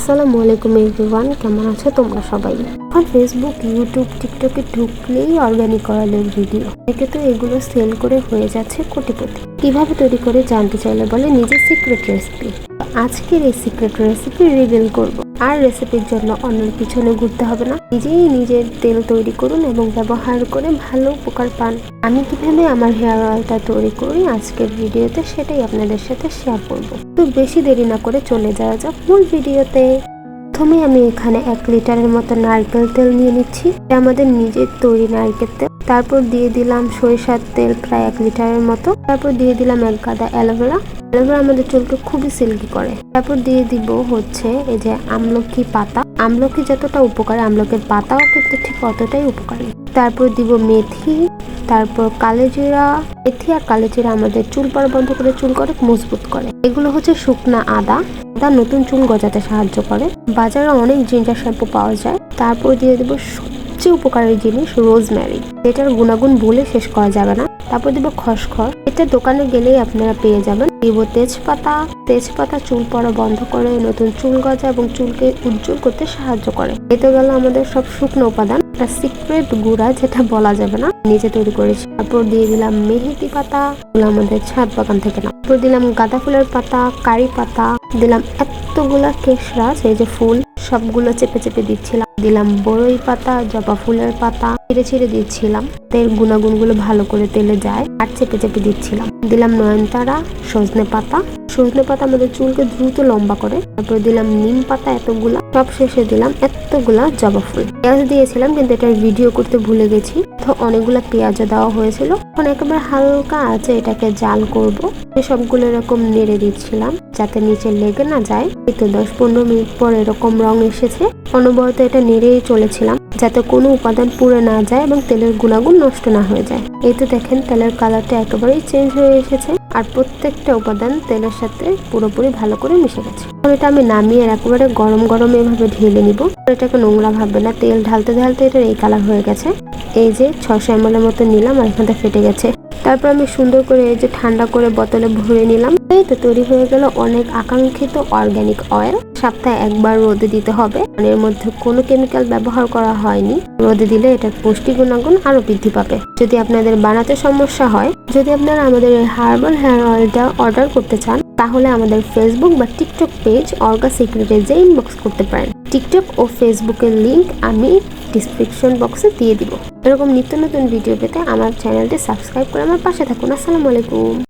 আসসালামু আলাইকুম এভরিওয়ান, কেমন আছো তোমরা সবাই? এখন ফেসবুক ইউটিউব টিকটকে ঢুকলেই অর্গানিক অয়েলের ভিডিও একে তো এগুলো সেল করে হয়ে যাচ্ছে কোটিপতি। কীভাবে তৈরি করে জানতে চাইলে বলে নিজের সিক্রেট রেসিপি আজকের এই সিক্রেট রেসিপি রিভিল করব। আর রেসিপির জন্য অন্যের পিছনে ঘুরতে হবে না। নিজেই নিজের তেল তৈরি করুন এবং ব্যবহার করে ভালো উপকার পান। আমি কীভাবে আমার হেয়ার অয়েলটা তৈরি করি আজকের ভিডিওতে সেটাই আপনাদের সাথে শেয়ার করব। তো বেশি দেরি না করে চলে যাওয়া যাক মূল ভিডিওতে। প্রথমে আমি এখানে এক লিটারের মতো নারকেল তেল নিয়ে নিচ্ছি। আমাদের নিজের তৈরি নারকেল তেল। তারপর দিয়ে দিলাম সরিষার তেল প্রায় এক লিটারের মতো। তারপর দিয়ে দিলাম এক গাদা অ্যালোভেরা। অ্যালোভেরা আমাদের চুলকে খুবই সিল্কি করে। তারপর দিয়ে দিব হচ্ছে এই যে আমলকি পাতা। আমলকি যতটা উপকারী, আমলকির পাতাও কিন্তু ঠিক অতটাই উপকারী। তারপর দিব মেথি। তারপর কালেজিরা মেথি আর কালেজিরা আমাদের চুল পড়া বন্ধ করে চুল করে মজবুত করে। এগুলো হচ্ছে শুকনা আদা। আদা নতুন চুল গজাতে সাহায্য করে। বাজারে অনেক জিঞ্জার শ্যাম্পু পাওয়া যায়। তারপর দিয়ে দেবো সবচেয়ে উপকারী জিনিস রোজমেরি। যেটার গুণাগুণ বলে শেষ করা যাবে না। তারপর দিব খসখস। এটা দোকানে গেলেই আপনারা পেয়ে যাবেন। দিব তেজপাতা। তেজপাতা চুল পড়া বন্ধ করে নতুন চুল গজা এবং চুলকে উজ্জ্বল করতে সাহায্য করে। এতে গেল আমাদের সব শুকনো উপাদান একটা সিক্রেট গুঁড়া যেটা বলা যাবে না, নিজে তৈরি করেছি। তারপর দিয়ে দিলাম মেহেদি পাতা, এগুলো আমাদের ছাদ বাগান থেকে না তারপর দিলাম গাঁদা ফুলের পাতা, কারি পাতা, দিলাম এতগুলা কেশরাজ, এই যে ফুল, সবগুলো চেপে চেপে দিচ্ছিলাম। দিলাম বড়ই পাতা, জবা ফুলের পাতা ছিঁড়ে ছিঁড়ে দিচ্ছিলাম। তেল গুণাগুণগুলো ভালো করে তেলে যায়, আর চেপে চেপে দিচ্ছিলাম। দিলাম নয়নতারা, সজনে পাতা সজনে পাতা আমাদের চুলকে দ্রুত লম্বা করে। তারপর দিলাম নিম পাতা এতগুলা, সব শেষে দিলাম এতগুলা জবা ফুল। পেঁয়াজ দিয়েছিলাম, কিন্তু এটার ভিডিও করতে ভুলে গেছি। তো অনেকগুলা পেঁয়াজও দেওয়া হয়েছিল। এখন একেবারে হালকা আছে এটাকে জাল করব। সবগুলো এরকম নেড়ে দিচ্ছিলাম, যাতে নিচে লেগে না যায়। এই তো দশ পনেরো মিনিট পর এরকম রং এসেছে। অনবরত এটা নেড়েই চলেছিলাম, যাতে কোনো উপাদান পুড়ে না যায় এবং তেলের গুণাগুণ নষ্ট না হয়ে যায়। এই তো দেখেন, তেলের কালারটা একেবারেই চেঞ্জ হয়ে এসেছে। আর প্রত্যেকটা উপাদান তেলের সাথে পুরোপুরি ভালো করে মিশে গেছে। এটা আমি নামিয়ে একেবারে গরম গরম এভাবে ঢেলে নিব। এটাকে নোংরা ভাববে না, তেল ঢালতে ঢালতে এটার এই কালার হয়ে গেছে। এই যে ছশো এম এর মতো নিলাম আর এখানটা ফেটে গেছে। তারপর আমি সুন্দর করে এই যে ঠান্ডা করে বোতলে ভরে নিলাম। এই তো তৈরি হয়ে গেল অনেক আকাঙ্ক্ষিত অর্গানিক অয়েল সপ্তাহে একবার রোদে দিতে হবে। এর মধ্যে কোনো কেমিক্যাল ব্যবহার করা হয়নি। রোদে দিলে এটার পুষ্টি গুণাগুণ আরও বৃদ্ধি পাবে। যদি আপনাদের বানাতে সমস্যা হয়, যদি আপনারা আমাদের এই হার্বাল হেয়ার অয়েলটা অর্ডার করতে চান, তাহলে আমাদের ফেসবুক বা টিকটক পেজ অর্গা সিক্রেটে যে ইনবক্স করতে পারেন। টিকটক ও ফেসবুকের লিংক আমি ডিসক্রিপশন বক্সে দিয়ে দিব। এরকম নিত্য নতুন ভিডিও পেতে আমার চ্যানেলটি সাবস্ক্রাইব করে আমার পাশে থাকুন। আসসালামু আলাইকুম।